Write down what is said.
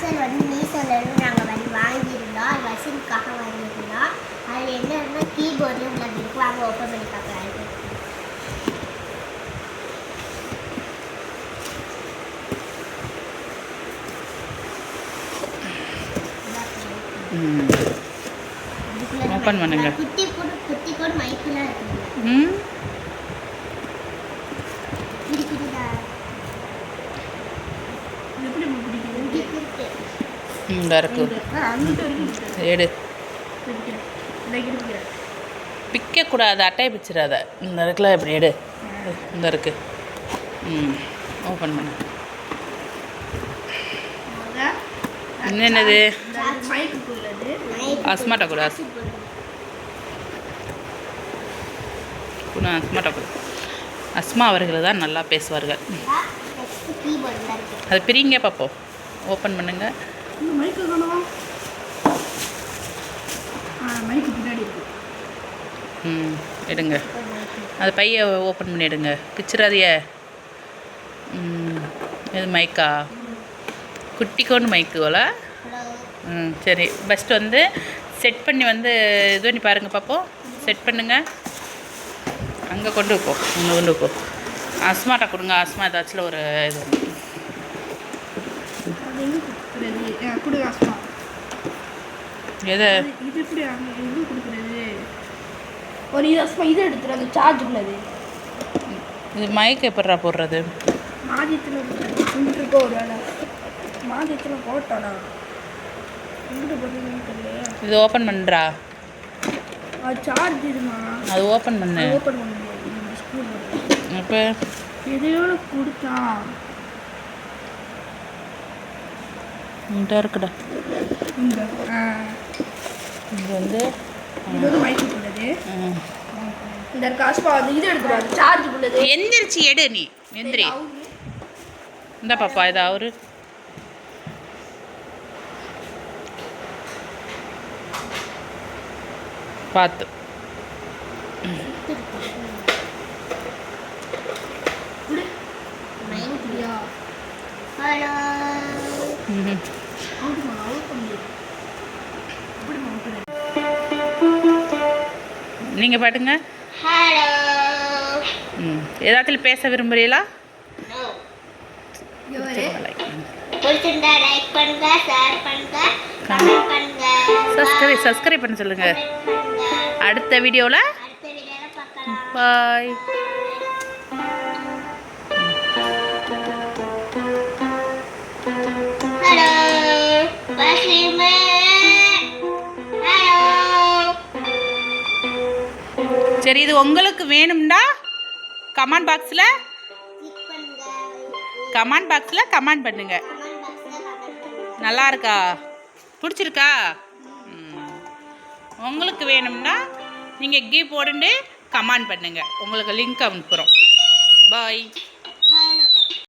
Parcel வந்து மீஷோலேருந்து நாங்கள் வந்து வாங்கியிருந்தோம். வசூலுக்காக வாங்கியிருந்தோம். அதில் என்னன்னா கீபோர்டில் உள்ள இருக்கு. வாங்க ஓப்பன் பண்ணி Open mic பண்ணுங்க. குட்டி போடு குட்டி போடு மைக்கெல்லாம் இருக்குங்க ம் இருக்குதா எப்படி நம்ம பிடிக்கிறது இருக்கு இருக்கு இந்த இருக்கு. எடு. பிக்கக்கூடாது அட்டையை பிச்சிடாத இந்த இருக்குல்ல இப்படி எடு. இந்த இருக்கு. ம் ஓப்பன் பண்ணு. உள்ளது அஸ்மாட்டா கூட கூட அஸ்மாட்டா கூட. அஸ்மா அவர்கள் தான் நல்லா பேசுவார்கள். அது பிரிங்க பார்ப்போம் ஓப்பன் பண்ணுங்க. இந்த மைக்கு காணவா மைக்கு பின்னாடி இருக்கு. ம் எடுங்க. அது பைய ஓப்பன் பண்ணி எடுங்க. பிச்சிடாதிய ம் இது மைக்கா குட்டிக்கோன்னு மைக்கு போல? ம் சரி. ஃபஸ்ட்டு வந்து செட் பண்ணி வந்து இது பண்ணி பாருங்கள் பார்ப்போம் செட் பண்ணுங்கள் அங்கே கொண்டு போ. இங்கே கொண்டு போ. அஸ்மாட்டா கொடுங்க. அஸ்மா ஏதாச்சும் ஒரு இது. எங்கே கொடுக்குறது கொடு காசுமா எது? இது எப்படி எங்கே கொடுக்குறது ஒரு இது அசுமா இது எடுத்துரு அந்த சார்ஜ் உள்ளது இது மைக் எப்படா போடுறது? மாதத்தில் இருக்கோ ஒரு வேலை மாதத்தில் தெரியலையே இது ஓப்பன் பண்ணுறா அது சார்ஜ் இதுமா அது ஓப்பன் பண்ணு. ஓப்பன் பண்ண முடியாது இப்போ எதையோட கொடுத்தான் இங்கிட்ட இருக்குடா இந்த ஆ இது வந்து. இந்த காசுமா வந்து இது எடுத்துருவாங்க சார்ஜ் உள்ளது எந்திரிச்சு எடு நீ எந்திரி இந்த பாப்பா இது அவரு பார்த்து ஹலோ நீங்கள் பாட்டுங்க. ம். ஏதாச்சும் பேச விரும்புறீங்களா? பிடிச்சிருந்தா லைக் பண்ணுங்க. ஷேர் பண்ணுங்க கமெண்ட் பண்ணுங்க சப்ஸ்கிரைப் சப்ஸ்கிரைப் பண்ண பண்ணுங்க. அடுத்த வீடியோவில் பாய் சரி இது உங்களுக்கு வேணும்னா கமெண்ட் பாக்ஸில் கமெண்ட் பாக்ஸில் கமெண்ட் பண்ணுங்க. நல்லா இருக்கா? பிடிச்சிருக்கா. உங்களுக்கு வேணும்னா நீங்கள் கீ போடுண்டு கமெண்ட் பண்ணுங்கள் உங்களுக்கு லிங்க் அனுப்புகிறோம் பாய்